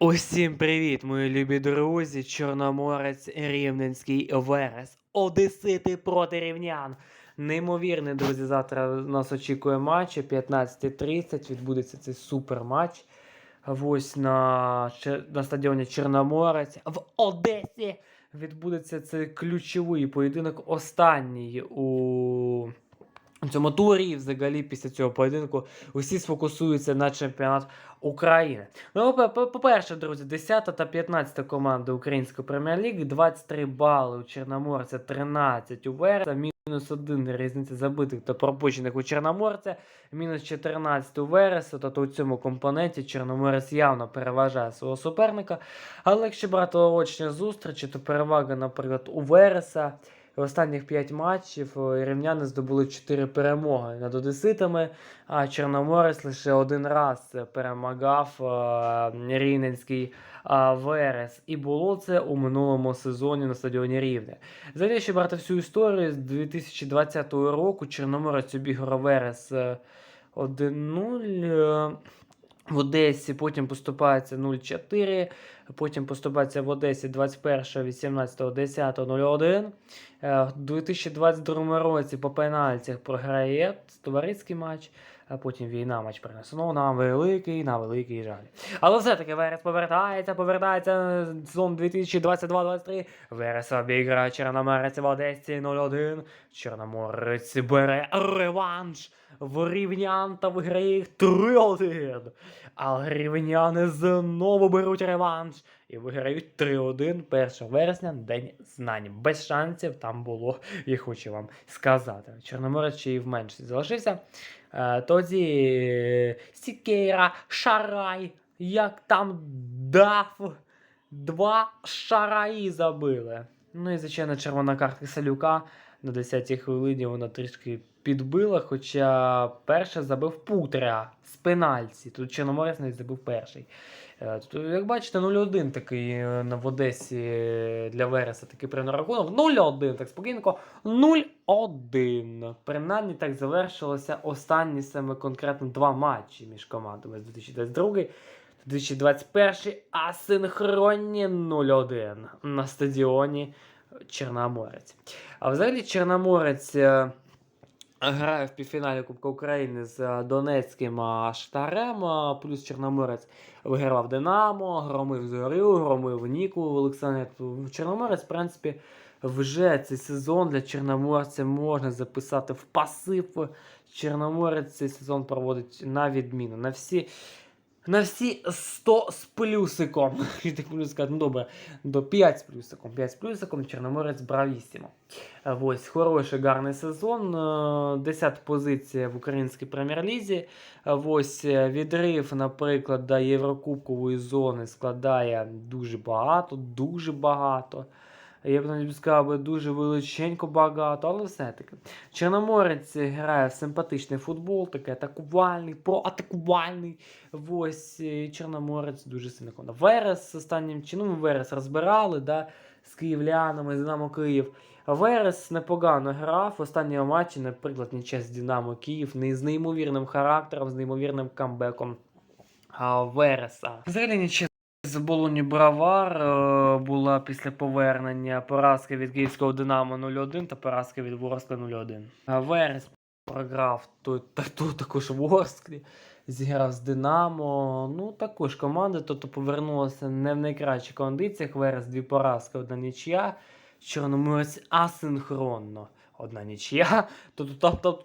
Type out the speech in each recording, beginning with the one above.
Усім привіт, мої любі друзі, Чорноморець, Рівненський Верес, Одесити проти рівнян. Неймовірний, друзі, завтра нас очікує матч о 15.30. Відбудеться цей супер матч. Ось на, на стадіоні Чорноморець в Одесі відбудеться цей ключовий поєдинок, останній у цьому турі. І взагалі після цього поєдинку усі сфокусуються на чемпіонат України. Ну, по- по- по-перше, друзі, 10 та 15 команда Української прем'єр-ліги, 23 бали у Чорноморця, 13 у Вереса, мінус 1 різниця забитих та пропущених у Чорноморця, мінус 14 у Вереса, тобто у цьому компоненті Чорноморець явно переважає свого суперника. Але якщо брати очні зустрічі, то перевага, наприклад, у Вереса. В останніх 5 матчів е, рівняни здобули 4 перемоги над одеситами, а Чорноморець лише один раз перемагав е, Рівненський е, Верес. І було це у минулому сезоні на стадіоні Рівне. Взагалі, якщо брати всю історію з 2020 року, Чорноморець обіграв Верес е, 1-0. В Одесі потім поступається 0-4, потім поступається в Одесі 21, 18, 10, 0-1. Е, В 2022 році по пенальтях програє товариський матч, а потім війна матч принесе. Ну, на великий, на великий жаль. Але все-таки Верес повертається, повертається сезон 2022-2023. Верес обіграє Чорноморець в Одесі 0-1. Чорноморець бере реванш в рівнян та виграє їх 3-1. А рівняни знову беруть реванш і виграють 3-1 1 вересня, день знань. Без шансів там було, і хочу вам сказати. Чорноморець ще й в меншості залишився. Е, тоді Сікейра, Шарай, як там дав. Два шараї забили. Ну і, звичайно, червона картка Салюка на 10-й хвилині вона трішки підбила, хоча перше забив Путря з пенальті. Тут Чорноморець навіть забив перший. Е, Тут, як бачите, 0-1 такий е, в Одесі е, для Вереса такий прям рахунок. 0-1, так спокійненько. 0-1. Принаймні так завершилося останні саме конкретно два матчі між командами з 2022 2021 асинхронні 0-1 на стадіоні Чорноморець. А взагалі Чорноморець е, грає в півфіналі Кубка України з е, Донецьким е, Штарем, плюс Чорноморець вигравав Динамо, громив Зорю, громив Ніку Олександр. Чорноморець, в принципі, вже цей сезон для Чорноморця можна записати в пасив. Чорноморець цей сезон проводить на відміну. На всі на всі 100 з плюсиком. Так можу сказати, ну добре, до 5 з плюсиком. 5 з плюсиком Чорноморець бравісімо. Е, Ось, хороший гарний сезон. 10 позиція в українській прем'єр-лізі. Е, Ось е, відрив, наприклад, до Єврокубкової зони складає дуже багато, дуже багато. Я б навіть сказав, дуже величенько багато, але все-таки. Чорноморець грає в симпатичний футбол, такий атакувальний, проатакувальний. Ось Чорноморець дуже сильно команда. Верес останнім чином Верес розбирали да, з київлянами, з Динамо Київ. Верес непогано грав в останньому матчі, наприклад, нічия з Динамо Київ, не з неймовірним характером, з неймовірним камбеком Вереса. Взагалі нічия з Болоні Бравар е, була після повернення поразки від київського Динамо 0-1 та поразка від Ворскли 0-1. Верес програв та, тут також Ворсклі, зіграв з Динамо. Ну, також команда, тобто повернулася не в найкращих кондиціях. Верес дві поразки, одна нічия. Чорноморець асинхронно. Одна нічия. Тобто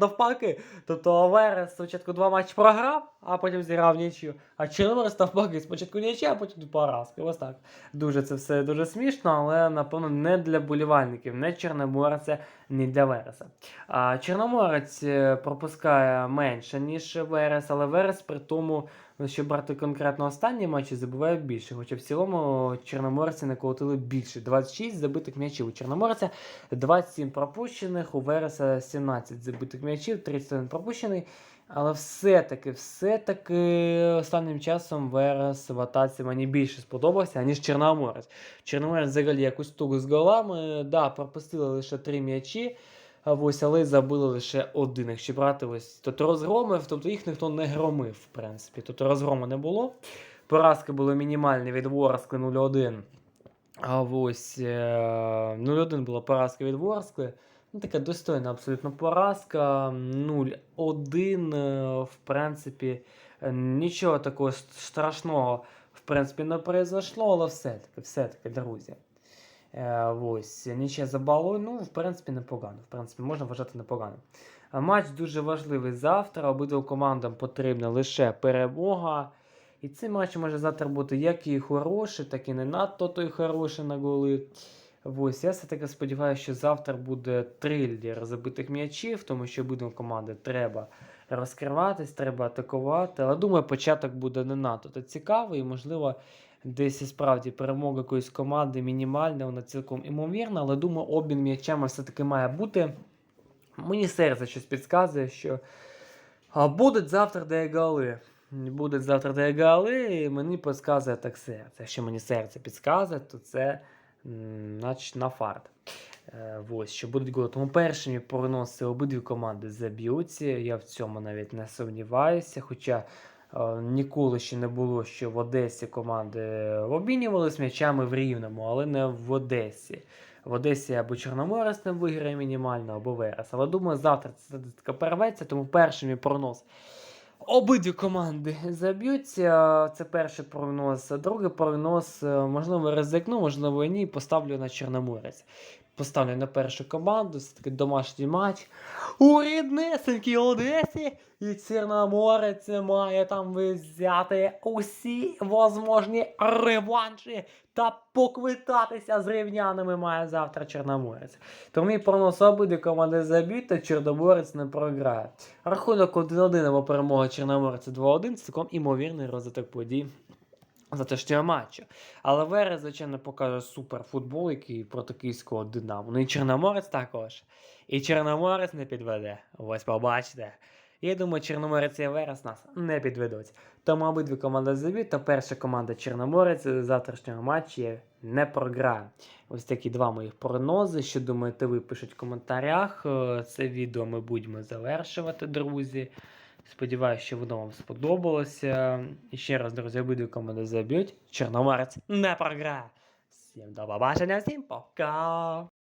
навпаки. Тобто Верес спочатку два матчі програв, а потім зіграв нічию. А Чорноморець навпаки, спочатку нічия, а потім поразки. Ось так. Дуже це все дуже смішно, але напевно не для болівальників, не Чорноморця, ні для Вереса. А Чорноморець е, пропускає менше, ніж Верес, але Верес при тому, що брати конкретно останні матчі, забуває більше. Хоча в цілому чорноморці наколотили більше. 26 забитих м'ячів у Чорноморця, 27 пропущених, у Вереса 17 забитих м'ячів, 31 пропущений. Але все-таки, все-таки останнім часом Верес в атаці мені більше сподобався, ніж Чорноморець. Чорноморець взагалі якусь тугу з голами. Да, пропустили лише 3 м'ячі. Ось, але забили лише один. Якщо брати ось, тобто розгромив, тобто їх ніхто не громив, в принципі. Тобто розгрому не було. Поразки були мінімальні від Ворскли 0-1. А ось е, 0-1 була поразка від Ворскли. Ну, така достойна абсолютно поразка. 0-1, е, в принципі, е, нічого такого страшного, в принципі, не произошло, але все-таки, все-таки, друзі. Е, ось, нічия за балою, ну, в принципі, непогано. В принципі, можна вважати непогано. Матч дуже важливий завтра. Обидвом командам потрібна лише перемога. І цей матч може завтра бути як і хороший, так і не надто той хороший на голи. Ось, я все-таки сподіваюся, що завтра буде трильдер забитих м'ячів, тому що обидвом команди треба розкриватись, треба атакувати. Але думаю, початок буде не надто то цікавий, і, можливо, десь і справді перемога якоїсь команди мінімальна, вона цілком імовірна, але думаю, обмін м'ячами все-таки має бути. Мені серце щось підказує, що будуть завтра де голи. Будуть завтра де і мені підказує так серце. Якщо мені серце підказує, то це на фарт. Е, ось, що будуть голи. Тому першими прогнози обидві команди заб'ються. Я в цьому навіть не сумніваюся. Хоча е, ніколи ще не було, що в Одесі команди обмінювалися м'ячами в Рівному, але не в Одесі. В Одесі або Чорноморець не виграє мінімально, або Верес. Але думаю, завтра це переветься, тому перший мій прогноз. Обидві команди заб'ються. Це перший прогноз. Другий прогноз, е, можливо, ризикну, можливо, ні. Поставлю на Чорноморець. Поставлю на першу команду, це такий домашній матч. У ріднесенькій Одесі. І Чорноморець має там взяти усі возможні реванші та поквитатися з рівнянами має завтра Чорноморець. Тому мій прогноз обидві команди заб'ють, та Чорноморець не програє. Рахунок 1-1 або перемога Чорноморця 2-1 цілком імовірний розвиток подій завтрашнього матчу. Але Верес, звичайно, покаже суперфутбол, який проти київського Динамо. Ну і Чорноморець також. І Чорноморець не підведе. Ось побачите. Я думаю, Чорноморець і Верес нас не підведуть. Тому обидві команди заб'ють, та перша команда Чорноморець з завтрашнього матчу не програє. Ось такі два моїх прогнози. Що думаєте, ви пишіть в коментарях. Е, Це відео ми будемо завершувати, друзі. Сподіваюся, що воно вам сподобалося. І ще раз, друзі, обидві команди заб'ють. Чорноморець не програє. Всім до побачення, всім пока!